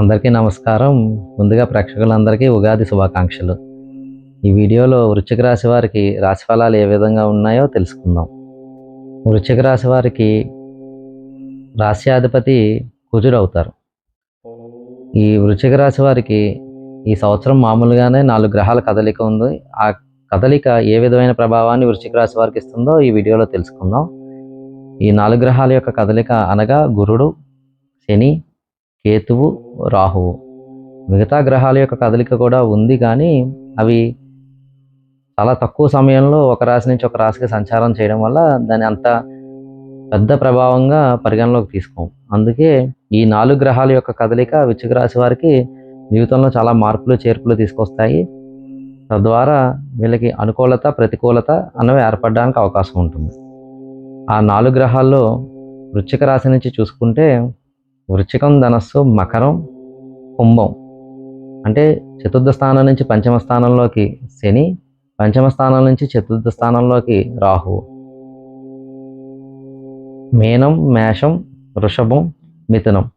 అందరికీ నమస్కారం. ముందుగా ప్రేక్షకులందరికీ ఉగాది శుభాకాంక్షలు. ఈ వీడియోలో వృశ్చిక రాశి వారికి రాశిఫలాలు ఏ విధంగా ఉన్నాయో తెలుసుకుందాం. వృశ్చిక రాశి వారికి రాశ్యాధిపతి కుజుడు అవుతారు ఈ వృశ్చిక రాశి వారికి ఈ సంవత్సరం మామూలుగానే నాలుగు గ్రహాల కదలిక ఉంది. ఆ కదలిక ఏ విధమైన ప్రభావాన్ని వృశ్చిక రాశి వారికి ఇస్తుందో ఈ వీడియోలో తెలుసుకుందాం. ఈ నాలుగు గ్రహాల యొక్క కదలిక అనగా గురుడు శని కేతువు రాహువు. మిగతా గ్రహాల యొక్క కదలిక కూడా ఉంది కానీ అవి చాలా తక్కువ సమయంలో ఒక రాశి నుంచి ఒక రాశికి సంచారం చేయడం వల్ల దాని అంత పెద్ద ప్రభావంగా పరిగణలోకి తీసుకోం అందుకే ఈ నాలుగు గ్రహాల యొక్క కదలిక వృశ్చిక రాశి వారికి జీవితంలో చాలా మార్పులు చేర్పులు తీసుకొస్తాయి. తద్వారా వీళ్ళకి అనుకూలత ప్రతికూలత అన్నవి ఏర్పడడానికి అవకాశం ఉంటుంది. ఆ నాలుగు గ్రహాల్లో వృచ్చిక రాశి నుంచి చూసుకుంటే వృచ్చికం ధనస్సు మకరం కుంభం. అంటే చతుర్థ స్థానం నుంచి పంచమ స్థానంలోకి శని పంచమ స్థానం నుంచి చతుర్థ స్థానంలోకి రాహువు మీనం మేషం వృషభం మిథునం.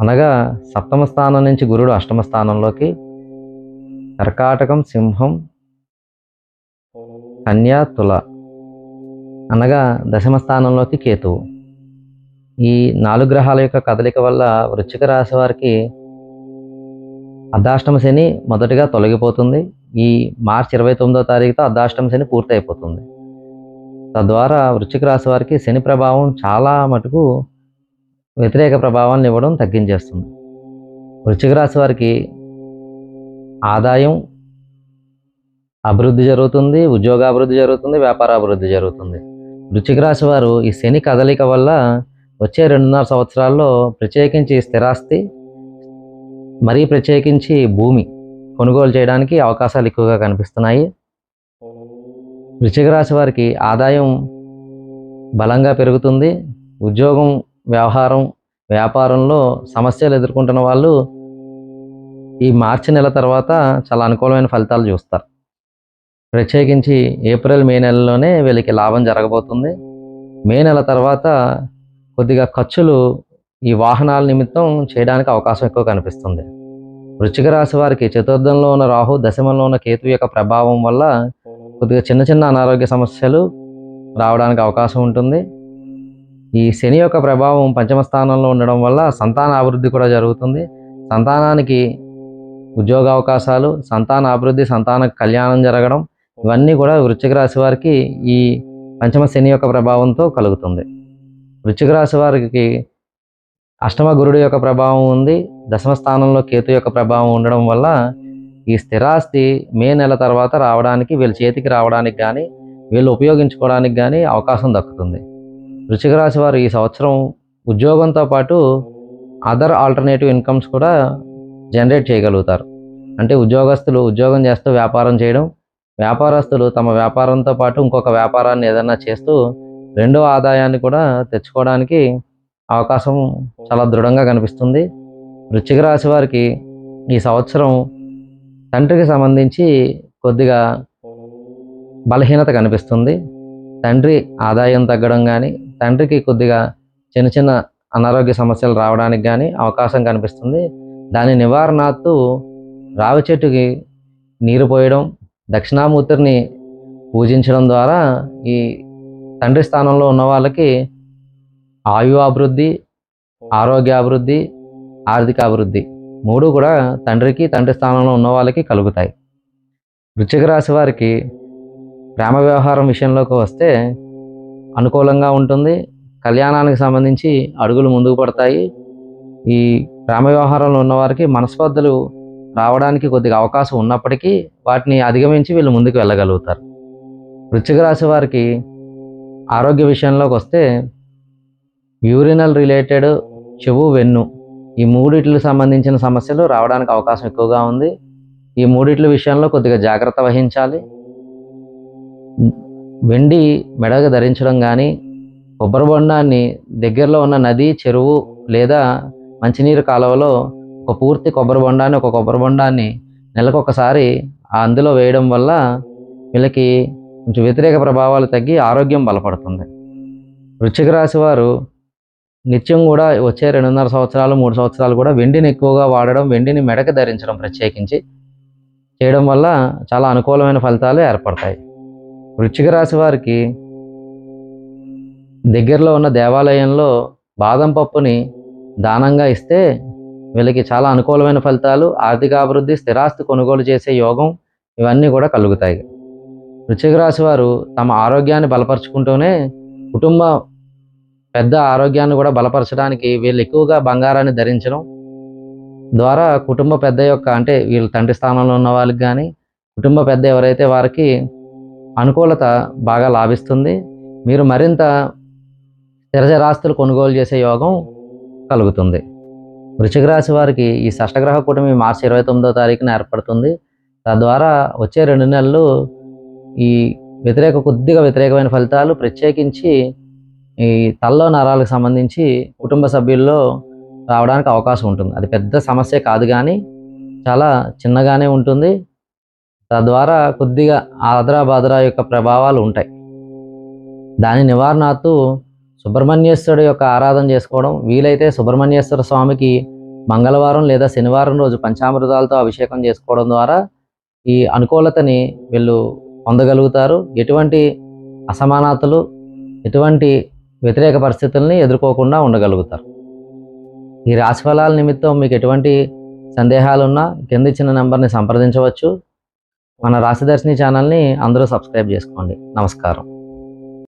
అనగా సప్తమ స్థానం నుంచి గురుడు అష్టమ స్థానంలోకి కర్కాటకం సింహం కన్యా తుల. అనగా దశమ స్థానంలోకి కేతువు. ఈ నాలుగు గ్రహాల యొక్క కదలిక వల్ల వృశ్చిక రాశి వారికి అర్ధాష్టమ శని మొదటిగా తొలగిపోతుంది. ఈ మార్చి ఇరవై తొమ్మిదో తారీఖుతో అర్ధాష్టమ శని పూర్తి అయిపోతుంది తద్వారా వృశ్చిక రాశి వారికి శని ప్రభావం చాలా మటుకు వ్యతిరేక ప్రభావాన్ని ఇవ్వడం తగ్గించేస్తుంది. వృశ్చిక రాశి వారికి ఆదాయం అభివృద్ధి జరుగుతుంది ఉద్యోగాభివృద్ధి జరుగుతుంది వ్యాపార అభివృద్ధి జరుగుతుంది. వృశ్చిక రాశి వారు ఈ శని కదలిక వల్ల వచ్చే రెండున్నర సంవత్సరాల్లో ప్రత్యేకించి స్థిరాస్తి మరీ ప్రత్యేకించి భూమి కొనుగోలు చేయడానికి అవకాశాలు ఎక్కువగా కనిపిస్తున్నాయి. వృశ్చిక రాశి వారికి ఆదాయం బలంగా పెరుగుతుంది. ఉద్యోగం వ్యవహారం వ్యాపారంలో సమస్యలు ఎదుర్కొంటున్న వాళ్ళు ఈ మార్చి నెల తర్వాత చాలా అనుకూలమైన ఫలితాలు చూస్తారు. ప్రత్యేకించి ఏప్రిల్ మే నెలలోనే వీళ్ళకి లాభం జరగబోతుంది. మే నెల తర్వాత కొద్దిగా ఖర్చులు ఈ వాహనాల నిమిత్తం చేయడానికి అవకాశం ఎక్కువ కనిపిస్తుంది. వృచ్చిక రాశి వారికి చతుర్థంలో ఉన్న రాహు దశమంలో ఉన్న కేతు యొక్క ప్రభావం వల్ల కొద్దిగా చిన్న చిన్న అనారోగ్య సమస్యలు రావడానికి అవకాశం ఉంటుంది. ఈ శని యొక్క ప్రభావం పంచమ స్థానంలో ఉండడం వల్ల సంతాన అభివృద్ధి కూడా జరుగుతుంది. సంతానానికి ఉద్యోగ అవకాశాలు సంతాన అభివృద్ధి సంతాన కళ్యాణం జరగడం ఇవన్నీ కూడా వృశ్చిక రాశి వారికి ఈ పంచమ శని యొక్క ప్రభావంతో కలుగుతుంది. వృశ్చిక రాశి వారికి అష్టమ గురుడు యొక్క ప్రభావం ఉంది. దశమ స్థానంలో కేతు యొక్క ప్రభావం ఉండడం వల్ల ఈ స్థిరాస్తి మే నెల తర్వాత రావడానికి వీళ్ళ చేతికి రావడానికి కానీ వీళ్ళు ఉపయోగించుకోవడానికి కానీ అవకాశం దక్కుతుంది. వృశ్చిక రాశి వారు ఈ సంవత్సరం ఉద్యోగంతో పాటు అదర్ ఆల్టర్నేటివ్ ఇన్కమ్స్ కూడా జనరేట్ చేయగలుగుతారు. అంటే ఉద్యోగస్తులు ఉద్యోగం చేస్తూ వ్యాపారం చేయడం వ్యాపారస్తులు తమ వ్యాపారంతో పాటు ఇంకొక వ్యాపారాన్ని ఏదైనా చేస్తూ రెండో ఆదాయాన్ని కూడా తెచ్చుకోవడానికి అవకాశం చాలా దృఢంగా కనిపిస్తుంది. వృశ్చిక రాశి వారికి ఈ సంవత్సరం తండ్రికి సంబంధించి కొద్దిగా బలహీనత కనిపిస్తుంది. తండ్రి ఆదాయం తగ్గడం కానీ తండ్రికి కొద్దిగా చిన్న చిన్న అనారోగ్య సమస్యలు రావడానికి కానీ అవకాశం కనిపిస్తుంది. దాని నివారణాత్తు రావి చెట్టుకి నీరు పోయడం దక్షిణామూర్తిని పూజించడం ద్వారా ఈ తండ్రి స్థానంలో ఉన్న వాళ్ళకి ఆయు అభివృద్ధి ఆరోగ్య అభివృద్ధి ఆర్థిక అభివృద్ధి మూడు కూడా తండ్రికి తండ్రి స్థానంలో ఉన్న వాళ్ళకి కలుగుతాయి. వృశ్చిక రాశి వారికి ప్రేమ వ్యవహారం విషయంలోకి వస్తే అనుకూలంగా ఉంటుంది. కళ్యాణానికి సంబంధించి అడుగులు ముందుకు పడతాయి. ఈ ప్రేమ వ్యవహారంలో ఉన్నవారికి మనస్పర్ధలు రావడానికి కొద్దిగా అవకాశం ఉన్నప్పటికీ వాటిని అధిగమించి వీళ్ళు ముందుకు వెళ్ళగలుగుతారు. వృశ్చిక రాశి వారికి ఆరోగ్య విషయంలోకి వస్తే యూరినల్ రిలేటెడ్ చెవు వెన్ను ఈ మూడిట్లకు సంబంధించిన సమస్యలు రావడానికి అవకాశం ఎక్కువగా ఉంది. ఈ మూడిట్ల విషయంలో కొద్దిగా జాగ్రత్త వహించాలి. వెండి మెడగా ధరించడం కానీ కొబ్బరి బొండాన్ని దగ్గరలో ఉన్న నది చెరువు లేదా మంచినీరు కాలువలో ఒక పూర్తి కొబ్బరి బొండాన్ని ఒక కొబ్బరి బొండాన్ని నెలకు ఒకసారి అందులో వేయడం వల్ల వీళ్ళకి కొంచెం వ్యతిరేక ప్రభావాలు తగ్గి ఆరోగ్యం బలపడుతుంది. వృశ్చిక రాశి వారు నిత్యం కూడా వచ్చే రెండున్నర సంవత్సరాలు మూడు సంవత్సరాలు కూడా వెండిని ఎక్కువగా వాడడం వెండిని మెడక ధరించడం ప్రత్యేకించి చేయడం వల్ల చాలా అనుకూలమైన ఫలితాలు ఏర్పడతాయి. వృశ్చిక రాశి వారికి దగ్గరలో ఉన్న దేవాలయంలో బాదం పప్పుని దానంగా ఇస్తే వీళ్ళకి చాలా అనుకూలమైన ఫలితాలు ఆర్థికాభివృద్ధి స్థిరాస్తి కొనుగోలు చేసే యోగం ఇవన్నీ కూడా కలుగుతాయి. వృశ్చిక రాశి వారు తమ ఆరోగ్యాన్ని బలపరుచుకుంటూనే కుటుంబ పెద్ద ఆరోగ్యాన్ని కూడా బలపరచడానికి వీళ్ళు ఎక్కువగా బంగారాన్ని ధరించడం ద్వారా కుటుంబ పెద్ద యొక్క అంటే వీళ్ళ తండ్రి స్థానంలో ఉన్న వాళ్ళకి కానీ కుటుంబ పెద్ద ఎవరైతే వారికి అనుకూలత బాగా లాభిస్తుంది. మీరు మరింత స్థిరచరాస్తులు కొనుగోలు చేసే యోగం కలుగుతుంది. వృశ్చిక రాశి వారికి ఈ షష్టగ్రహ కూటమి మార్చి ఇరవై తొమ్మిదో తారీఖున ఏర్పడుతుంది. తద్వారా వచ్చే రెండు నెలలు ఈ వ్యతిరేక కొద్దిగా వ్యతిరేకమైన ఫలితాలు ప్రత్యేకించి ఈ తల్లో నరాలకు సంబంధించి కుటుంబ సభ్యుల్లో రావడానికి అవకాశం ఉంటుంది. అది పెద్ద సమస్య కాదు కానీ చాలా చిన్నగానే ఉంటుంది. తద్వారా కొద్దిగా ఆదరా బాదరా యొక్క ప్రభావాలు ఉంటాయి. దాని నివారణార్థు సుబ్రహ్మణ్యేశ్వరుడు యొక్క ఆరాధన చేసుకోవడం వీలైతే సుబ్రహ్మణ్యేశ్వర స్వామికి మంగళవారం లేదా శనివారం రోజు పంచామృతాలతో అభిషేకం చేసుకోవడం ద్వారా ఈ అనుకూలతని వీళ్ళు పొందగలుగుతారు. ఎటువంటి అసమానతలు ఎటువంటి వ్యతిరేక పరిస్థితుల్ని ఎదుర్కోకుండా ఉండగలుగుతారు. ఈ రాశి ఫలాల నిమిత్తం మీకు ఎటువంటి సందేహాలున్నా కింద ఇచ్చిన నెంబర్ని సంప్రదించవచ్చు. మన రాశిదర్శిని ఛానల్ని అందరూ సబ్స్క్రైబ్ చేసుకోండి. నమస్కారం.